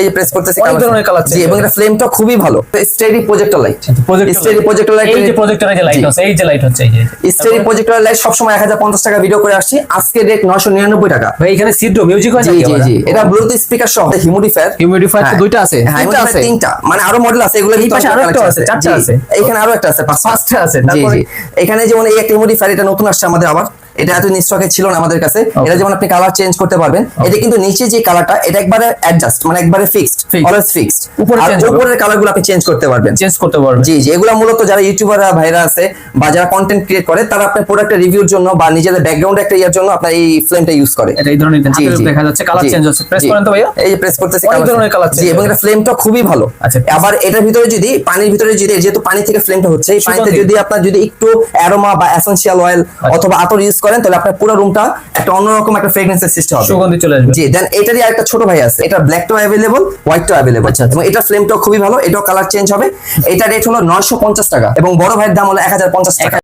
এই যে প্রেস করতেছি অনেক ধরনের colour জি এবং এটা ফ্লেমটা খুবই ভালো। Steady projector light steady projector light এই যে প্রজেক্টরের যে লাইট হচ্ছে এই যে লাইট হচ্ছে এই যে স্টেডি প্রজেক্টর লাইট এক হাজার পঞ্চাশ টাকা ভিডিও করে আসছি। আজকে রেট নয়শো নিরানব্বই টাকা। ভাই এখানে সিডো মিউজিক হয় জি জি এটা ব্লুটুথ স্পিকার সহ হিউমিডিফায়ার হিউমিডিফায়ার তো দুইটা আছে। হ্যাঁ তিনটা আছে। তিনটা। মানে আরও মডেল আছে এগুলো এই পাশে আরও একটা আছে, চারটা আছে। এখানে আরও একটা আছে পাঁচটা আছে, তারপরে? এখানে যেমন এই একটা হিউমিডিফায়ার এটা নতুন আসছে আমাদের আবার। এটা এত স্টকে ছিল না আমাদের কাছে। এটা যেমন আপনি কালার চেঞ্জ করতে পারবেন এটা কিন্তু নিচে যে কালারটা এটা একবারে অ্যাডজাস্ট মানে একবারে ফিক্সড অলওয়েজ ফিক্সড উপরে। উপরের কালারগুলো আপনি চেঞ্জ করতে পারবেন। চেঞ্জ করতে পারবে জি জি এগুলো মূলত যারা ইউটিউবাররা ভাইরা আছে বা যারা কন্টেন্ট ক্রিয়েট করে তারা আপনার প্রোডাক্টের রিভিউর জন্য বা নিজেদের ব্যাকগ্রাউন্ড একটা ইয়ার জন্য আপনার এই ফ্লেমটা ইউজ করে। এটা এই ধরনের। দেখা যাচ্ছে কালার চেঞ্জ হচ্ছে। প্রেস করেন তো ভাইয়া? এই যে প্রেস করতেছি colour ধরনের colour জি এবং এটা ফ্লেমটা খুবই ভালো। আচ্ছা। আবার এটার ভিতরে যদি পানির ভিতরে যদি যেহেতু পানি থেকে ফ্লেমটা হচ্ছে এই পানিতে যদি আপনার যদি একটু অ্যারোমা বা এসেনশিয়াল অয়েল আচ্ছা। অথবা আতর ইউজ করেন তাহলে আপনার পুরো রুমটা একটা অন্যরকম একটা ফ্রেগনেন্সের সৃষ্টি হবে। সুগন্ধি চলে আসবে। জি দেন এটারই আরেকটা ছোট ভাই আছে এটা ব্ল্যাক ব্ল্যাকটাও अवेलेबल হোয়াইটটাও अवेलेबल আচ্ছা। এবং এটা ফ্লেমটাও খুবই ভালো এটাও কালার চেঞ্জ হবে। এটা রেট হলো নয়শো পঞ্চাশ টাকা এবং বড় ভাইয়ের দাম হলো এক হাজার পঞ্চাশ টাকা।